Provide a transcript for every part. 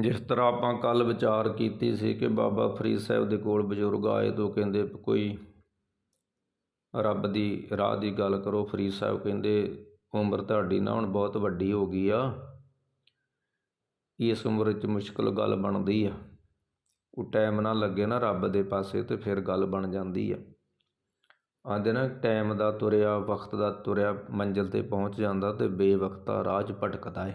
ਜਿਸ ਤਰ੍ਹਾਂ ਆਪਾਂ ਕੱਲ ਵਿਚਾਰ ਕੀਤੀ ਸੀ ਕਿ ਬਾਬਾ ਫਰੀਦ ਸਾਹਿਬ ਦੇ ਕੋਲ ਬਜ਼ੁਰਗ ਆਏ ਤੋਂ ਕਹਿੰਦੇ ਕੋਈ ਰੱਬ ਦੀ ਰਾਹ ਦੀ ਗੱਲ ਕਰੋ, ਫਰੀਦ ਸਾਹਿਬ ਕਹਿੰਦੇ ਉਮਰ ਤੁਹਾਡੀ ਨਾ ਹੁਣ ਬਹੁਤ ਵੱਡੀ ਹੋ ਗਈ ਆ। ਇਸ ਉਮਰ ਵਿੱਚ ਮੁਸ਼ਕਲ ਗੱਲ ਬਣਦੀ ਆ। ਉਹ ਟਾਈਮ ਨਾ ਲੱਗੇ ਨਾ ਰੱਬ ਦੇ ਪਾਸੇ ਤੇ ਫਿਰ ਗੱਲ ਬਣ ਜਾਂਦੀ ਆ। ਆਂਦੇ ਨਾ ਟਾਈਮ ਦਾ ਤੁਰਿਆ, ਵਕਤ ਦਾ ਤੁਰਿਆ ਮੰਜ਼ਿਲ ਤੇ ਪਹੁੰਚ ਜਾਂਦਾ ਤੇ ਬੇਵਕਤਾ ਰਾਹ 'ਚ ਭਟਕਦਾ ਏ।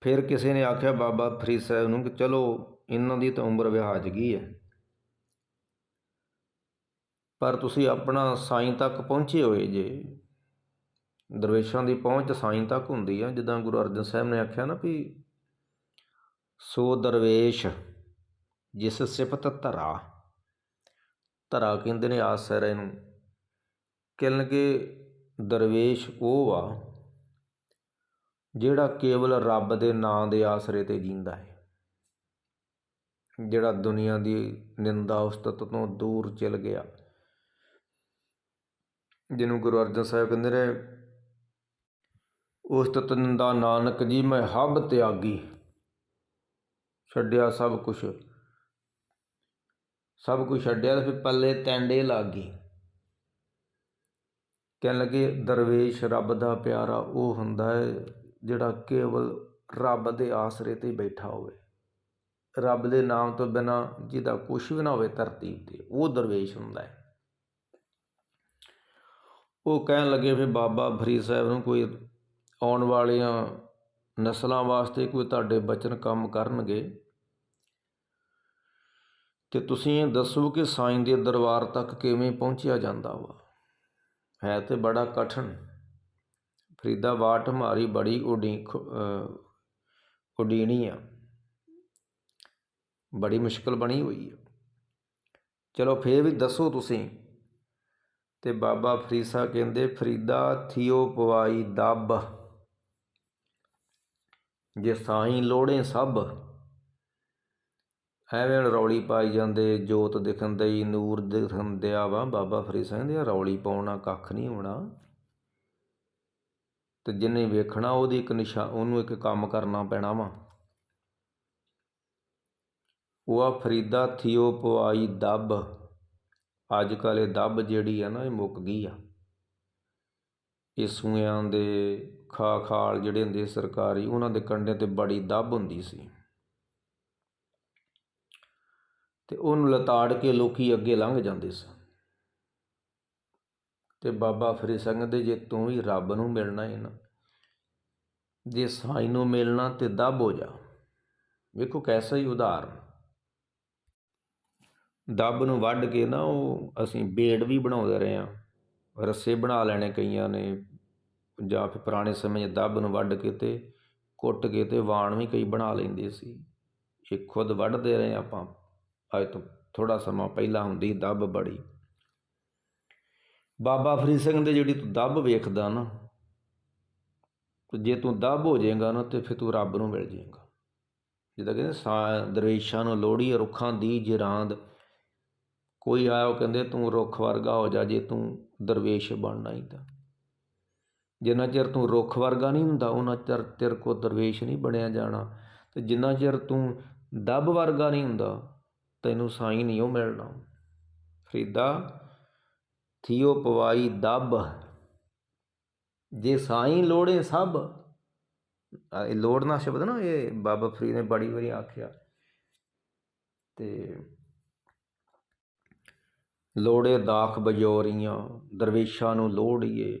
ਫਿਰ ਕਿਸੇ ਨੇ ਆਖਿਆ, ਬਾਬਾ ਫਰੀਦ ਸਾਹਿਬ ਨੂੰ ਕਿ ਚਲੋ, ਇਹਨਾਂ ਦੀ ਤਾਂ ਉਮਰ ਵਿਹਾਜ ਗਈ ਹੈ। ਪਰ ਤੁਸੀਂ ਆਪਣਾ ਸਾਈਂ ਤੱਕ ਪਹੁੰਚੇ ਹੋਏ ਜੇ। ਦਰਵੇਸ਼ਾਂ ਦੀ ਪਹੁੰਚ ਸਾਈਂ ਤੱਕ ਹੁੰਦੀ ਆ। ਜਿੱਦਾਂ ਗੁਰੂ ਅਰਜਨ ਸਾਹਿਬ ਨੇ ਆਖਿਆ ਨਾ ਵੀ, ਸੋ ਦਰਵੇਸ਼ ਜਿਸ ਸਿਫਤ ਧਰਾ। ਧਰਾ ਕਹਿੰਦੇ ਨੇ ਆਸਰੇ ਨੂੰ ਕਹਿਣ ਕਿ ਦਰਵੇਸ਼ ਉਹ ਆ ਜਿਹੜਾ ਕੇਵਲ ਰੱਬ ਦੇ ਨਾਂ ਦੇ ਆਸਰੇ ਤੇ ਜੀਂਦਾ ਹੈ, ਜਿਹੜਾ ਦੁਨੀਆ ਦੀ ਨਿੰਦਾ ਉਸਤਤ ਤੋਂ ਦੂਰ ਚਲ ਗਿਆ। ਜਿਹਨੂੰ ਗੁਰੂ ਅਰਜਨ ਸਾਹਿਬ ਕਹਿੰਦੇ ਨੇ, ਉਸਤਤ ਨਿੰਦਾ ਨਾਨਕ ਜੀ, ਮੈਂ ਹੱਬ ਤਿਆਗੀ, ਛੱਡਿਆ ਸਭ ਕੁਝ ਸਭ ਕੁਝ ਛੱਡਿਆ ਤੇ ਫਿਰ ਪੱਲੇ ਟੈਂਡੇ ਲੱਗ। ਗਈ ਕਹਿਣ ਲੱਗੇ, ਦਰਵੇਸ਼ ਰੱਬ ਦਾ ਪਿਆਰਾ ਉਹ ਹੁੰਦਾ ਹੈ ਜਿਹੜਾ ਕੇਵਲ ਰੱਬ ਦੇ ਆਸਰੇ ਤੇ ਬੈਠਾ ਹੋਵੇ। ਰੱਬ ਦੇ ਨਾਮ ਤੋਂ ਬਿਨਾ ਜਿਹਦਾ ਕੁਝ ਵੀ ਨਾ ਹੋਵੇ ਧਰਤੀ ਤੇ, ਉਹ ਦਰਵੇਸ਼ ਹੁੰਦਾ ਹੈ। ਉਹ ਕਹਿਣ ਲੱਗੇ ਫਿਰ ਬਾਬਾ ਫਰੀਦ ਸਾਹਿਬ ਨੂੰ ਕੋਈ ਆਉਣ ਵਾਲੀਆਂ ਨਸਲਾਂ ਵਾਸਤੇ ਕੋਈ ਤੁਹਾਡੇ ਬਚਨ ਕੰਮ ਕਰਨਗੇ? ਤੇ ਤੁਸੀਂ ਇਹ ਦੱਸੋ ਕਿ ਸਾਈਂ ਦੇ ਦਰਬਾਰ ਤੱਕ ਕਿਵੇਂ ਪਹੁੰਚਿਆ ਜਾਂਦਾ ਵਾ? ਹੈ ਤੇ ਬੜਾ ਕਠਿਨ। ਫਰੀਦਾ ਬਾਟ ਹਮਾਰੀ ਬੜੀ ਉਡੀ ਉਡੀਣੀ ਆ। ਬੜੀ ਮੁਸ਼ਕਲ ਬਣੀ ਹੋਈ ਆ। ਚਲੋ ਫੇਰ ਵੀ ਦੱਸੋ ਤੁਸੀਂ। ਤੇ ਬਾਬਾ ਫਰੀਸਾ ਕਹਿੰਦੇ, ਫਰੀਦਾ ਥਿਓ ਪਵਾਈ ਦੱਬ। ਜੇ ਸਾਈਂ ਲੋੜੇ ਸਭ। ਐਵੇਂ ਰੌਲੀ ਪਾਈ ਜਾਂਦੇ, ਜੋਤ ਦਿਖਣ ਦਈ ਨੂਰ ਦਿਖਣ ਦਿਆ ਵਾ। ਬਾਬਾ ਫਰੀਦ ਸਿੰਘ ਦੇ ਰੌਲੀ ਪਾਉਣਾ ਕੱਖ ਨਹੀਂ ਹੋਣਾ। ਅਤੇ ਜਿਹਨੇ ਵੇਖਣਾ ਉਹਦੀ ਇੱਕ ਨਿਸ਼ਾ, ਉਹਨੂੰ ਇੱਕ ਕੰਮ ਕਰਨਾ ਪੈਣਾ ਵਾ। ਉਹ ਆ ਫਰੀਦਾ ਥੀਓ ਪਵਾਈ ਦੱਬ। ਅੱਜ ਕੱਲ੍ਹ ਇਹ ਦੱਬ ਜਿਹੜੀ ਆ ਨਾ, ਇਹ ਮੁੱਕ ਗਈ ਆ। ਇਹ ਸੂਆਂ ਦੇ ਖਾ ਖਾਲ ਜਿਹੜੇ ਹੁੰਦੇ ਸਰਕਾਰੀ, ਉਹਨਾਂ ਦੇ ਕੰਡੇ ਤੇ ਬੜੀ ਦੱਬ ਹੁੰਦੀ ਸੀ। ਤੇ ਉਹਨੂੰ ਲਤਾੜ ਕੇ ਲੋਕੀ ਅੱਗੇ ਲੰਘ ਜਾਂਦੇ ਸਨ ਅਤੇ ਬਾਬਾ ਫਰੀਦ ਸਿੰਘ ਦੇ ਜੇ ਤੂੰ ਵੀ ਰੱਬ ਨੂੰ ਮਿਲਣਾ ਹੈ ਨਾ, ਜੇ ਸਾਈ ਨੂੰ ਮਿਲਣਾ ਤੇ ਦੱਬ ਹੋ ਜਾ। ਵੇਖੋ ਕੈਸਾ ਹੀ ਉਦਾਹਰਨ। ਦੱਬ ਨੂੰ ਵੱਢ ਕੇ ਨਾ ਉਹ ਅਸੀਂ ਬੇੜ ਵੀ ਬਣਾਉਂਦੇ ਰਹੇ ਆ ਰੱਸੇ ਬਣਾ ਲੈਣੇ ਕਈਆਂ ਨੇ, ਜਾਂ ਫਿਰ ਪੁਰਾਣੇ ਸਮੇਂ 'ਚ ਦੱਬ ਨੂੰ ਵੱਢ ਕੇ ਤੇ ਕੁੱਟ ਕੇ ਤੇ ਵਾਣ ਵੀ ਕਈ ਬਣਾ ਲੈਂਦੇ ਸੀ। ਇਹ ਖੁਦ ਵੱਢਦੇ ਰਹੇ ਆਪਾਂ। ਅੱਜ ਤੋਂ ਥੋੜਾ ਸਮਾਂ ਪਹਿਲਾਂ ਹੁੰਦੀ ਦੱਬ ਬੜੀ। ਬਾਬਾ ਫਰੀਦ ਸਿੰਘ ਦੇ ਜਿਹੜੀ ਤੂੰ ਦੱਬ ਵੇਖਦਾ ਨਾ, ਤੇ ਜੇ ਤੂੰ ਦੱਬ ਹੋ ਜਾਏਗਾ ਨਾ, ਤੇ ਫਿਰ ਤੂੰ ਰੱਬ ਨੂੰ ਮਿਲ ਜਾਏਗਾ। ਜਿੱਦਾਂ ਕਹਿੰਦੇ ਸਾ ਦਰਵੇਸ਼ਾਂ ਨੂੰ ਲੋੜੀ ਰੁੱਖਾਂ ਦੀ ਜਰਾਂਦ। ਕੋਈ ਆਇਆ, ਉਹ ਕਹਿੰਦੇ ਤੂੰ ਰੁੱਖ ਵਰਗਾ ਹੋ ਜਾ ਜੇ ਤੂੰ ਦਰਵੇਸ਼ ਬਣਨਾ ਹੀ ਤਾਂ। ਜਿੰਨਾ ਚਿਰ ਤੂੰ ਰੁੱਖ ਵਰਗਾ ਨਹੀਂ ਹੁੰਦਾ, ਉਹਨਾਂ ਚਿਰ ਤੇਰੇ ਕੋ ਦਰਵੇਸ਼ ਨਹੀਂ ਬਣਿਆ ਜਾਣਾ। ਤੇ ਜਿੰਨਾ ਚਿਰ ਤੂੰ ਦੱਬ ਵਰਗਾ ਨਹੀਂ ਹੁੰਦਾ, ਤੈਨੂੰ ਸਾਈਂ ਨਹੀਂ ਉਹ ਮਿਲਣਾ। ਫਰੀਦਾ ਥੀਓ ਪਵਾਈ ਦੱਬ। ਜੇ ਸਾਈਂ ਲੋੜੇ ਸਭ। ਇਹ ਲੋੜਨਾ ਸ਼ਬਦ ਨਾ, ਇਹ ਬਾਬਾ ਫਰੀਦ ਨੇ ਬੜੀ ਵਾਰੀ ਆਖਿਆ। ਤੇ ਲੋੜੇ ਦਾਖ ਬਜੋਰੀਆਂ, ਦਰਵੇਸ਼ਾਂ ਨੂੰ ਲੋੜੀਏ।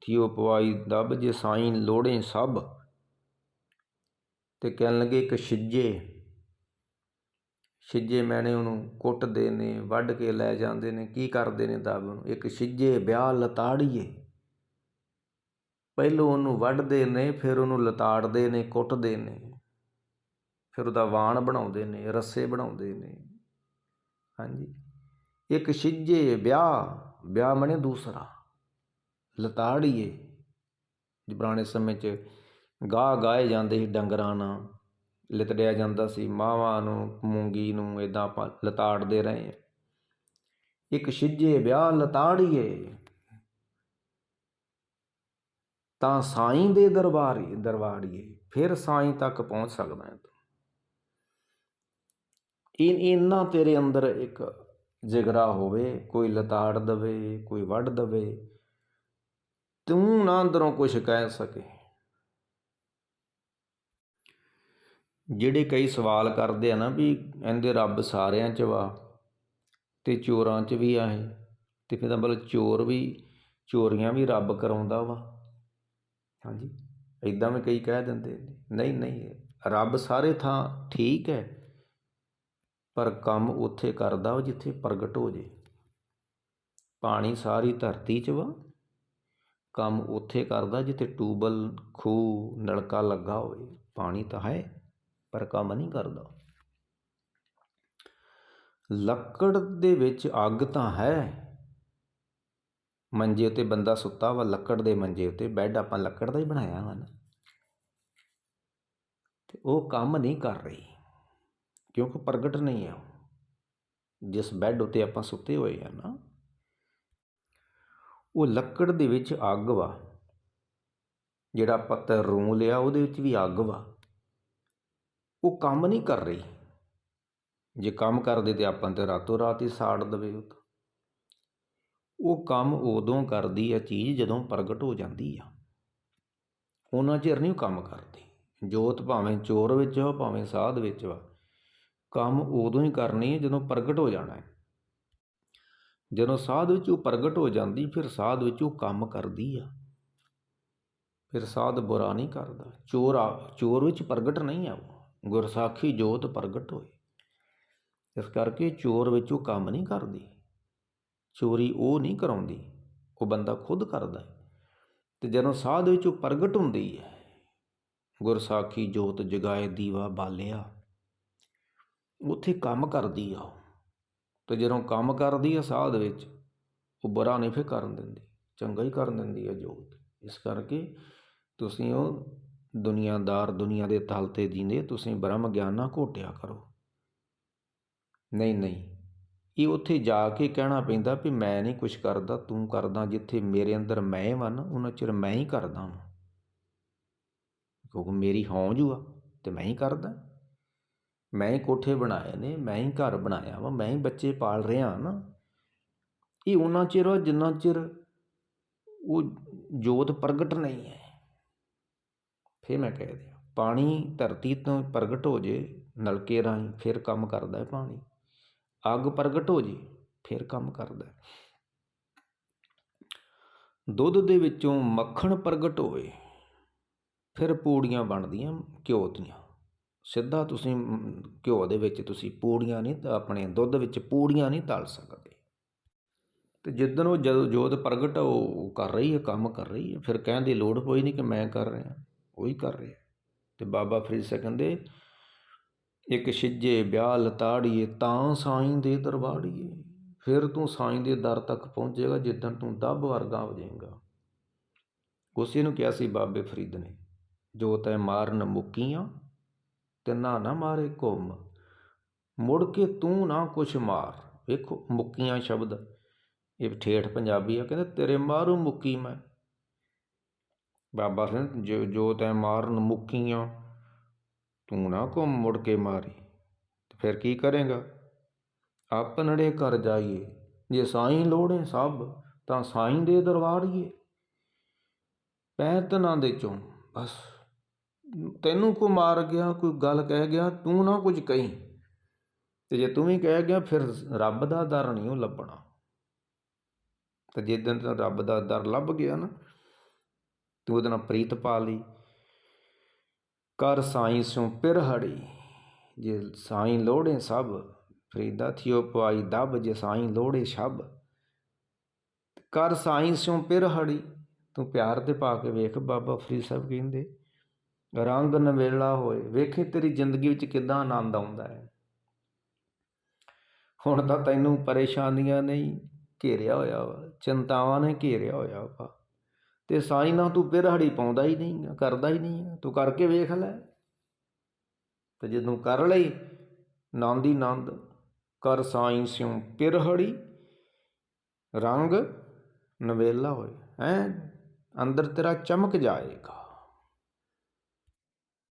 ਥੀਓ ਪਵਾਈ ਦੱਬ, ਜੇ ਸਾਈਂ ਲੋੜੇ ਸਭ। ਤੇ ਕਹਿਣ ਲੱਗੇ ਇੱਕ ਛਿੱਜੇ। ਛਿੱਜੇ ਮੈਨੇ ਉਹਨੂੰ ਕੁੱਟਦੇ ਨੇ, ਵੱਢ ਕੇ ਲੈ ਜਾਂਦੇ ਨੇ, ਕੀ ਕਰਦੇ ਨੇ ਦੱਬ ਨੂੰ ਇੱਕ ਛਿੱਜੇ ਵਿਆਹ ਲਤਾੜੀਏ। ਪਹਿਲੋਂ ਉਹਨੂੰ ਵੱਢਦੇ ਨੇ, ਫਿਰ ਉਹਨੂੰ ਲਤਾੜਦੇ ਨੇ, ਕੁੱਟਦੇ ਨੇ। ਫਿਰ ਉਹਦਾ ਵਾਣ ਬਣਾਉਂਦੇ ਨੇ, ਰੱਸੇ ਬਣਾਉਂਦੇ ਨੇ। ਹਾਂਜੀ। ਇੱਕ ਛਿੱਜੇ ਵਿਆਹ ਵਿਆਹ ਮਣੇ ਦੂਸਰਾ। ਲਤਾੜੀਏ। ਪੁਰਾਣੇ ਸਮੇਂ 'ਚ ਗਾਹ ਗਾਏ ਜਾਂਦੇ ਸੀ ਡੰਗਰਾਂ ਨਾਲ। ਲਿਤੜਿਆ ਜਾਂਦਾ ਸੀ। ਮਾਵਾਂ ਨੂੰ, ਮੂੰਗੀ ਨੂੰ ਇਦਾਂ ਆਪਾਂ ਲਤਾੜਦੇ ਰਹੇ ਇੱਕ ਛਿੱਜੇ ਵਿਆਹ ਲਤਾੜੀਏ, ਤਾਂ ਸਾਈਂ ਦੇ ਦਰਬਾਰੀ ਦਰਬਾਰੀਏ ਫਿਰ ਸਾਈਂ ਤੱਕ ਪਹੁੰਚ ਸਕਦਾ ਹੈ ਤੂੰ। ਇਹ ਤੇਰੇ ਅੰਦਰ ਇੱਕ ਜਿਗਰਾ ਹੋਵੇ, ਕੋਈ ਲਤਾੜ ਦਵੇ, ਕੋਈ ਵੱਢ ਦਵੇ, ਤੂੰ ਨਾ ਅੰਦਰੋਂ ਕੁਝ ਕਹਿ ਸਕੇ। ਜਿਹੜੇ ਕਈ ਸਵਾਲ ਕਰਦੇ ਆ ਨਾ ਵੀ ਇਹਦੇ ਰੱਬ ਸਾਰਿਆਂ 'ਚ ਵਾ ਅਤੇ ਚੋਰਾਂ 'ਚ ਵੀ ਆ ਇਹ, ਤੇ ਫਿਰ ਤਾਂ ਮਤਲਬ ਚੋਰ ਵੀ, ਚੋਰੀਆਂ ਵੀ ਰੱਬ ਕਰਾਉਂਦਾ ਵਾ। ਹਾਂਜੀ? ਇੱਦਾਂ ਵੀ ਕਈ ਕਹਿ ਦਿੰਦੇ ਨਹੀਂ ਨਹੀਂ, ਰੱਬ ਸਾਰੇ ਥਾਂ ਠੀਕ ਹੈ, ਪਰ ਕੰਮ ਉੱਥੇ ਕਰਦਾ ਵਾ ਜਿੱਥੇ ਪ੍ਰਗਟ ਹੋ ਜੇ। ਪਾਣੀ ਸਾਰੀ ਧਰਤੀ 'ਚ ਵਾ, ਕੰਮ ਉੱਥੇ ਕਰਦਾ ਜਿੱਥੇ ਟੂਬਲ, ਖੂਹ, ਨਲਕਾ ਲੱਗਾ ਹੋਵੇ। ਪਾਣੀ ਤਾਂ ਹੈ। ਪਰ ਕੰਮ ਨਹੀਂ ਕਰਦਾ। ਲੱਕੜ ਦੇ ਵਿੱਚ ਅੱਗ ਤਾਂ ਹੈ। ਮੰਜੇ ਉਤੇ ਬੰਦਾ ਸੁੱਤਾ ਵਾ, ਲੱਕੜ ਦੇ ਮੰਜੇ ਉਤੇ ਬੈੱਡ ਆਪਾਂ ਲੱਕੜ ਦਾ ਹੀ ਬਣਾਇਆ ਵਾ ਨਾ। ਤੇ ਉਹ ਕੰਮ ਨਹੀਂ ਕਰ ਰਹੀ, ਕਿਉਂਕਿ ਪ੍ਰਗਟ ਨਹੀਂ ਹੈ ਉਹ ਜਿਸ ਬੈੱਡ ਉਤੇ ਆਪਾਂ ਸੁੱਤੇ ਹੋਏ ਆ ਨਾ, ਉਹ ਲੱਕੜ ਦੇ ਵਿੱਚ ਅੱਗ ਵਾ। ਜਿਹੜਾ ਪੱਤਰ ਰੂੰ ਲਿਆ, ਉਹਦੇ ਵਿੱਚ ਵੀ ਅੱਗ ਵਾ। ਉਹ ਕੰਮ ਨਹੀਂ ਕਰ ਰਹੀ। ਜੇ ਕੰਮ ਕਰਦੇ ਤੇ ਆਪਾਂ ਤੇ ਰਾਤੋਂ ਰਾਤ ਹੀ ਸਾੜ ਦਵੇ ਉਹ ਉਹ ਕੰਮ ਉਦੋਂ ਕਰਦੀ ਆ ਚੀਜ਼ ਜਦੋਂ ਪ੍ਰਗਟ ਹੋ ਜਾਂਦੀ ਆ। ਉਹਨਾਂ ਚਿਰ ਨਹੀਂ ਉਹ ਕੰਮ ਕਰਦੀ। ਜੋਤ ਭਾਵੇਂ ਚੋਰ ਵਿੱਚ ਹੋ ਭਾਵੇਂ ਸਾਧ ਵਿੱਚ ਵਾ, ਕੰਮ ਉਦੋਂ ਹੀ ਕਰਨੀ ਹੈ ਜਦੋਂ ਪ੍ਰਗਟ ਹੋ ਜਾਣਾ ਹੈ। ਜਦੋਂ ਸਾਧ ਵਿੱਚ ਉਹ ਪ੍ਰਗਟ ਹੋ ਜਾਂਦੀ, ਫਿਰ ਸਾਧ ਵਿੱਚ ਉਹ ਕੰਮ ਕਰਦੀ ਆ। ਫਿਰ ਸਾਧ ਬੁਰਾ ਨਹੀਂ ਕਰਦਾ। ਚੋਰ ਆ, ਚੋਰ ਵਿੱਚ ਪ੍ਰਗਟ ਨਹੀਂ ਆ ਉਹ। ਗੁਰਸਾਖੀ ਜੋਤ ਪ੍ਰਗਟ ਹੋਏ ਇਸ ਕਰਕੇ ਚੋਰ ਵਿੱਚ ਉਹ ਕੰਮ ਨਹੀਂ ਕਰਦੀ। ਚੋਰੀ ਉਹ ਨਹੀਂ ਕਰਾਉਂਦੀ। ਉਹ ਬੰਦਾ ਖੁਦ ਕਰਦਾ ਹੈ। ਤੇ ਜਦੋਂ ਸਾਧ ਵਿੱਚ ਉਹ ਪ੍ਰਗਟ ਹੁੰਦੀ ਹੈ, ਗੁਰਸਾਖੀ ਜੋਤ ਜਗਾਏ ਦੀਵਾ ਬਾਲਿਆ। ਉੱਥੇ ਕੰਮ ਕਰਦੀ ਆ ਉਹ। ਤੇ ਜਦੋਂ ਕੰਮ ਕਰਦੀ ਆ ਸਾਧ ਵਿੱਚ, ਉਹ ਬੁਰਾ ਨਹੀਂ ਫਿਰ ਕਰਨ ਦਿੰਦੀ। ਚੰਗਾ ਹੀ ਕਰਨ ਦਿੰਦੀ ਆ ਜੋਤ। ਇਸ ਕਰਕੇ ਤੁਸੀਂ ਉਹ ਦੁਨੀਆਦਾਰ ਦੁਨੀਆ ਦੇ ਤਲ ਤੇ ਜੀਂਦੇ, ਤੁਸੀਂ ਬ੍ਰਹਮ ਗਿਆਨ ਨਾ ਘੋਟਿਆ ਕਰੋ। ਨਹੀਂ ਨਹੀਂ। ਇਹ ਉੱਥੇ ਜਾ ਕੇ ਕਹਿਣਾ ਪੈਂਦਾ ਵੀ ਮੈਂ ਨਹੀਂ ਕੁਝ ਕਰਦਾ, ਤੂੰ ਕਰਦਾ ਜਿੱਥੇ ਮੇਰੇ ਅੰਦਰ ਮੈਂ ਵਾ ਉਹਨਾਂ ਚਿਰ ਮੈਂ ਹੀ ਕਰਦਾ ਹਾਂ ਕਿਉਂਕਿ ਮੇਰੀ ਹੌਂਜ ਆ ਤੇ ਮੈਂ ਹੀ ਕਰਦਾ। ਮੈਂ ਹੀ ਕੋਠੇ ਬਣਾਏ ਨੇ, ਮੈਂ ਹੀ ਘਰ ਬਣਾਇਆ ਵਾ, ਮੈਂ ਹੀ ਬੱਚੇ ਪਾਲ ਰਿਹਾ ਨਾ। ਇਹ ਉਹਨਾਂ ਚਿਰ ਵਾ ਜਿੰਨਾ ਚਿਰ ਉਹ ਜੋਤ ਪ੍ਰਗਟ ਨਹੀਂ ਹੈ। ਫਿਰ ਮੈਂ ਕਹਿ ਦਿਆਂ, ਪਾਣੀ ਧਰਤੀ ਤੋਂ ਪ੍ਰਗਟ ਹੋ ਜੇ, ਨਲਕੇ ਰਾਹੀਂ ਫਿਰ ਕੰਮ ਕਰਦਾ ਪਾਣੀ। ਅੱਗ ਪ੍ਰਗਟ ਹੋ ਜੇ, ਫਿਰ ਕੰਮ ਕਰਦਾ ਦੁੱਧ ਦੇ ਵਿੱਚੋਂ ਮੱਖਣ ਪ੍ਰਗਟ ਹੋਵੇ, ਫਿਰ ਪੂੜੀਆਂ ਬਣਦੀਆਂ ਘਿਓ ਦੀਆਂ। ਸਿੱਧਾ ਤੁਸੀਂ ਘਿਓ ਦੇ ਵਿੱਚ ਤੁਸੀਂ ਪੂੜੀਆਂ ਨਹੀਂ, ਆਪਣੇ ਦੁੱਧ ਵਿੱਚ ਪੂੜੀਆਂ ਨਹੀਂ ਤਲ ਸਕਦੇ। ਤੇ ਜਿੱਦਣ ਉਹ ਜਦੋਂ ਜੋਤ ਪ੍ਰਗਟ ਉਹ ਕਰ ਰਹੀ ਹੈ, ਕੰਮ ਕਰ ਰਹੀ ਹੈ, ਫਿਰ ਕਹਿਣ ਦੀ ਲੋੜ ਕੋਈ ਨਹੀਂ ਕਿ ਮੈਂ ਕਰ ਰਿਹਾ। ਉਹੀ ਕਰ ਰਿਹਾ। ਤੇ ਬਾਬਾ ਫਰੀਦ ਸਿੰਘ ਕਹਿੰਦੇ, ਇੱਕ ਛਿੱਜੇ ਵਿਆਹ ਲਤਾੜੀਏ, ਤਾਂ ਸਾਈਂ ਦੇ ਦਰਬਾੜੀਏ ਫਿਰ ਤੂੰ ਸਾਈਂ ਦੇ ਦਰ ਤੱਕ ਪਹੁੰਚੇਗਾ, ਜਿੱਦਣ ਤੂੰ ਦੱਬ ਵਰਗਾ ਹੋ ਜਾਏਗਾ ਉਸੇ ਨੂੰ ਕਿਹਾ ਸੀ ਬਾਬੇ ਫਰੀਦ ਨੇ, ਜੋ ਤੈ ਮਾਰਨ ਮੁਕੀਆਂ ਤੇ ਨਾ ਨਾ ਮਾਰੇ ਘੁੰਮ। ਮੁੜ ਕੇ ਤੂੰ ਨਾ ਕੁਛ ਮਾਰ। ਵੇਖੋ ਮੁਕੀਆਂ ਸ਼ਬਦ। ਇਹ ਠੇਠ ਪੰਜਾਬੀ ਆ, ਕਹਿੰਦੇ ਤੇਰੇ ਮਾਰੂ ਮੁੱਕੀ ਮੈਂ। ਬਾਬਾ ਸਿੰਘ, ਜੋ ਜੋ ਤੈ ਮਾਰਨ ਮੁੱਕੀਆਂ ਤੂੰ ਨਾ ਘੁੰਮ ਮੁੜ ਕੇ ਮਾਰੀ। ਫਿਰ ਕੀ ਕਰੇਗਾ? ਆਪਨੜੇ ਕਰ ਜਾਈਏ। ਜੇ ਸਾਈਂ ਲੋੜੇ ਸਭ, ਤਾਂ ਸਾਈਂ ਦੇ ਦਰਬਾਰੀਏ ਪੈਰ ਤਨਾਂ ਦੇ ਚੋਂ, ਬਸ। ਤੈਨੂੰ ਕੋ ਮਾਰ ਗਿਆ, ਕੋਈ ਗੱਲ ਕਹਿ ਗਿਆ, ਤੂੰ ਨਾ ਕੁਝ ਕਹੀਂ। ਤੇ ਜੇ ਤੂੰ ਵੀ ਕਹਿ ਗਿਆ, ਫਿਰ ਰੱਬ ਦਾ ਦਰ ਨਹੀਂ ਉਹ ਲੱਭਣਾ। ਤੇ ਜਿੱਦਣ ਤੈਨੂੰ ਰੱਬ ਦਾ ਦਰ ਲੱਭ ਗਿਆ ਨਾ ਤੂੰ ਉਹਦੇ ਨਾਲ ਪ੍ਰੀਤ ਪਾ ਲਈ। ਕਰ ਸਾਈਂ ਸਿਉ ਪਿਰ ਹੜੀ। ਜੇ ਸਾਈਂ ਲੋੜੇ ਸਭ, ਫਰੀਦਾ ਥਿਓ ਪਵਾਈ ਦਬ, ਜੇ ਸਾਈਂ ਲੋੜੇ ਛਬ। ਕਰ ਸਾਈਂ ਸਿਉ ਪਿਰ ਹੜੀ, ਤੂੰ ਪਿਆਰ ਤੇ ਪਾ ਕੇ ਵੇਖ ਬਾਬਾ ਫਰੀਦ ਸਾਹਿਬ ਕਹਿੰਦੇ, ਰੰਗ ਨਵੇਲਾ ਹੋਏ, ਵੇਖੇ ਤੇਰੀ ਜ਼ਿੰਦਗੀ ਵਿੱਚ ਕਿਦਾਂ ਆਨੰਦ ਆਉਂਦਾ ਹੈ। ਹੁਣ ਤਾਂ ਤੈਨੂੰ ਪਰੇਸ਼ਾਨੀਆਂ ਨਹੀਂ, ਘੇਰਿਆ ਹੋਇਆ ਵਾ, ਚਿੰਤਾਵਾਂ ਨੇ ਘੇਰਿਆ ਹੋਇਆ ਵਾ। ਤੇ ਸਾਈਂ ਨਾ ਤੂੰ ਪਿਰਹੜੀ ਪਾਉਂਦਾ ਹੀ ਨਹੀਂ ਕਰਦਾ ਹੀ ਨਹੀਂ ਤੂੰ ਕਰਕੇ ਵੇਖ ਲੈ। ਤੇ ਜਦੋਂ ਕਰ ਲਈ, ਨੰਦ ਹੀ ਨੰਦ, ਕਰ ਸਾਈਂ ਸਿਉ ਪਿਰਹੜੀ ਰੰਗ ਨਵੇਲਾ ਹੋਏ, ਹੈ, ਅੰਦਰ ਤੇਰਾ ਚਮਕ ਜਾਏਗਾ।